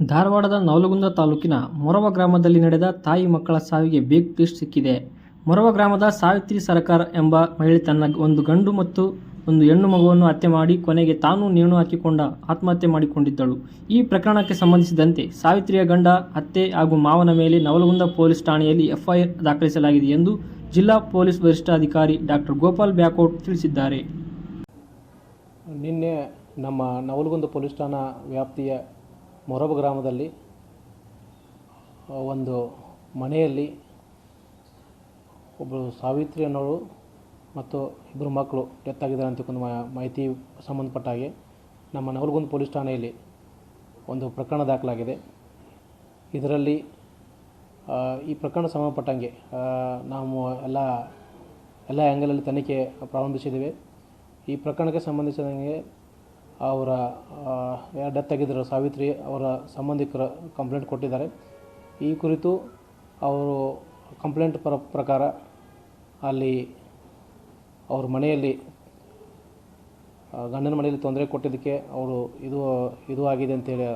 ಧಾರವಾಡದ ನವಲಗುಂದ ತಾಲೂಕಿನ ಮೊರವ ಗ್ರಾಮದಲ್ಲಿ ನಡೆದ ತಾಯಿ ಮಕ್ಕಳ ಸಾವಿಗೆ ಬಿಗ್ ಟ್ವಿಸ್ಟ್ ಸಿಕ್ಕಿದೆ. ಮೊರವ ಗ್ರಾಮದ ಸಾವಿತ್ರಿ ಸರ್ಕಾರ ಎಂಬ ಮಹಿಳೆ ತನ್ನ ಒಂದು ಗಂಡು ಮತ್ತು ಒಂದು ಹೆಣ್ಣು ಮಗುವನ್ನು ಹತ್ಯೆ ಮಾಡಿ ಕೊನೆಗೆ ತಾನು ನೇಣು ಹಾಕಿಕೊಂಡ ಆತ್ಮಹತ್ಯೆ ಮಾಡಿಕೊಂಡಿದ್ದಳು. ಈ ಪ್ರಕರಣಕ್ಕೆ ಸಂಬಂಧಿಸಿದಂತೆ ಸಾವಿತ್ರಿಯ ಗಂಡ ಅತ್ತೆ ಹಾಗೂ ಮಾವನ ಮೇಲೆ ನವಲಗುಂದ ಪೊಲೀಸ್ ಠಾಣೆಯಲ್ಲಿ ಎಫ್ಐಆರ್ ದಾಖಲಿಸಲಾಗಿದೆ ಎಂದು ಜಿಲ್ಲಾ ಪೊಲೀಸ್ ವರಿಷ್ಠಾಧಿಕಾರಿ ಡಾಕ್ಟರ್ ಗೋಪಾಲ್ ಬ್ಯಾಕೋಟ್ ತಿಳಿಸಿದ್ದಾರೆ. ನಿನ್ನೆ ನಮ್ಮ ನವಲಗುಂದ ಪೊಲೀಸ್ ಠಾಣಾ ವ್ಯಾಪ್ತಿಯ ಮೊರಬ ಗ್ರಾಮದಲ್ಲಿ ಒಂದು ಮನೆಯಲ್ಲಿ ಒಬ್ಬರು ಸಾವಿತ್ರಿ ಅನ್ನೋಳು ಮತ್ತು ಇಬ್ಬರು ಮಕ್ಕಳು ಡೆತ್ ಆಗಿದ್ದಾರೆ ಅಂತ ಒಂದು ಮಾಹಿತಿ ಸಂಬಂಧಪಟ್ಟ ಹಾಗೆ ನಮ್ಮ ನವಲಗುಂದ ಪೊಲೀಸ್ ಠಾಣೆಯಲ್ಲಿ ಒಂದು ಪ್ರಕರಣ ದಾಖಲಾಗಿದೆ. ಇದರಲ್ಲಿ ಈ ಪ್ರಕರಣ ಸಂಬಂಧಪಟ್ಟಂಗೆ ನಾವು ಎಲ್ಲ ಎಲ್ಲ ಆ್ಯಂಗಲಲ್ಲಿ ತನಿಖೆ ಪ್ರಾರಂಭಿಸಿದ್ದೇವೆ. ಈ ಪ್ರಕರಣಕ್ಕೆ ಸಂಬಂಧಿಸಿದಂಗೆ ಅವರ ಡೆತ್ ಆಗಿದ್ದರು, ಸಾವಿತ್ರಿ ಅವರ ಸಂಬಂಧಿಕರ ಕಂಪ್ಲೇಂಟ್ ಕೊಟ್ಟಿದ್ದಾರೆ. ಈ ಕುರಿತು ಅವರು ಕಂಪ್ಲೇಂಟ್ ಪ್ರ, ಪ್ರಕಾರ ಅಲ್ಲಿ ಅವ್ರ ಮನೆಯಲ್ಲಿ ಗಂಡನ ಮನೆಯಲ್ಲಿ ತೊಂದರೆ ಕೊಟ್ಟಿದ್ದಕ್ಕೆ ಅವರು ಇದು ಇದು ಆಗಿದೆ ಅಂತೇಳಿ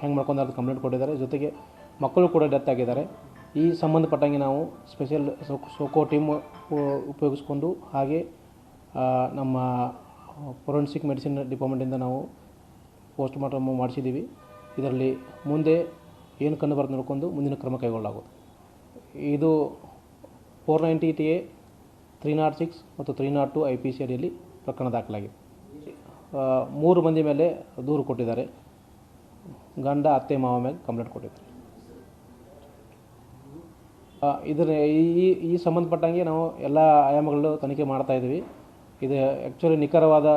ಹೆಂಗೆ ಮಾಡ್ಕೊಂಡು ಕಂಪ್ಲೇಂಟ್ ಕೊಟ್ಟಿದ್ದಾರೆ. ಜೊತೆಗೆ ಮಕ್ಕಳು ಕೂಡ ಡೆತ್ ಆಗಿದ್ದಾರೆ. ಈ ಸಂಬಂಧಪಟ್ಟಂಗೆ ನಾವು ಸ್ಪೆಷಲ್ ಸೋಕೋ ಟೀಮ್ ಉಪಯೋಗಿಸ್ಕೊಂಡು ಹಾಗೆ ನಮ್ಮ ಫೊರೆನ್ಸಿಕ್ ಮೆಡಿಸಿನ್ ಡಿಪಾರ್ಟ್ಮೆಂಟಿಂದ ನಾವು ಪೋಸ್ಟ್ ಮಾರ್ಟಮ್ ಮಾಡಿಸಿದ್ದೀವಿ. ಇದರಲ್ಲಿ ಮುಂದೆ ಏನು ಕಂಡು ಬರುತ್ತೆ ನೋಡ್ಕೊಂಡು ಮುಂದಿನ ಕ್ರಮ ಕೈಗೊಳ್ಳಲಾಗುವುದು. ಇದು four ninety T A, three naught six ಮತ್ತು three naught two I P C ಅಡಿಯಲ್ಲಿ ಪ್ರಕರಣ ದಾಖಲಾಗಿದೆ. ಮೂರು ಮಂದಿ ಮೇಲೆ ದೂರು ಕೊಟ್ಟಿದ್ದಾರೆ. ಗಂಡ, ಅತ್ತೆ, ಮಾವ ಮೇಲೆ ಕಂಪ್ಲೇಂಟ್ ಕೊಟ್ಟಿದ್ದಾರೆ. ಇದರ ಈ ಈ- ಸಂಬಂಧಪಟ್ಟಂಗೆ ನಾವು ಎಲ್ಲ ಆಯಾಮಗಳು ತನಿಖೆ ಮಾಡ್ತಾ ಇದ್ದೀವಿ. ಇದು ಆ್ಯಕ್ಚುಲಿ ನಿಖರವಾದ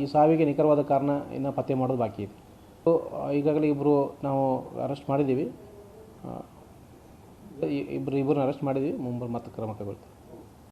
ಈ ಸಾವಿಗೆ ನಿಖರವಾದ ಕಾರಣ ಇನ್ನು ಪತ್ತೆ ಮಾಡೋದು ಬಾಕಿ ಇದೆ. ಈಗಾಗಲೇ ಇಬ್ಬರು ನಾವು ಅರೆಸ್ಟ್ ಮಾಡಿದ್ದೀವಿ. ಇಬ್ಬರು ಇಬ್ಬರನ್ನ ಅರೆಸ್ಟ್ ಮಾಡಿದ್ದೀವಿ. ಮುಂಬರು ಮತ್ತೆ ಕ್ರಮ ಕೈಗೊಳ್ತೀವಿ.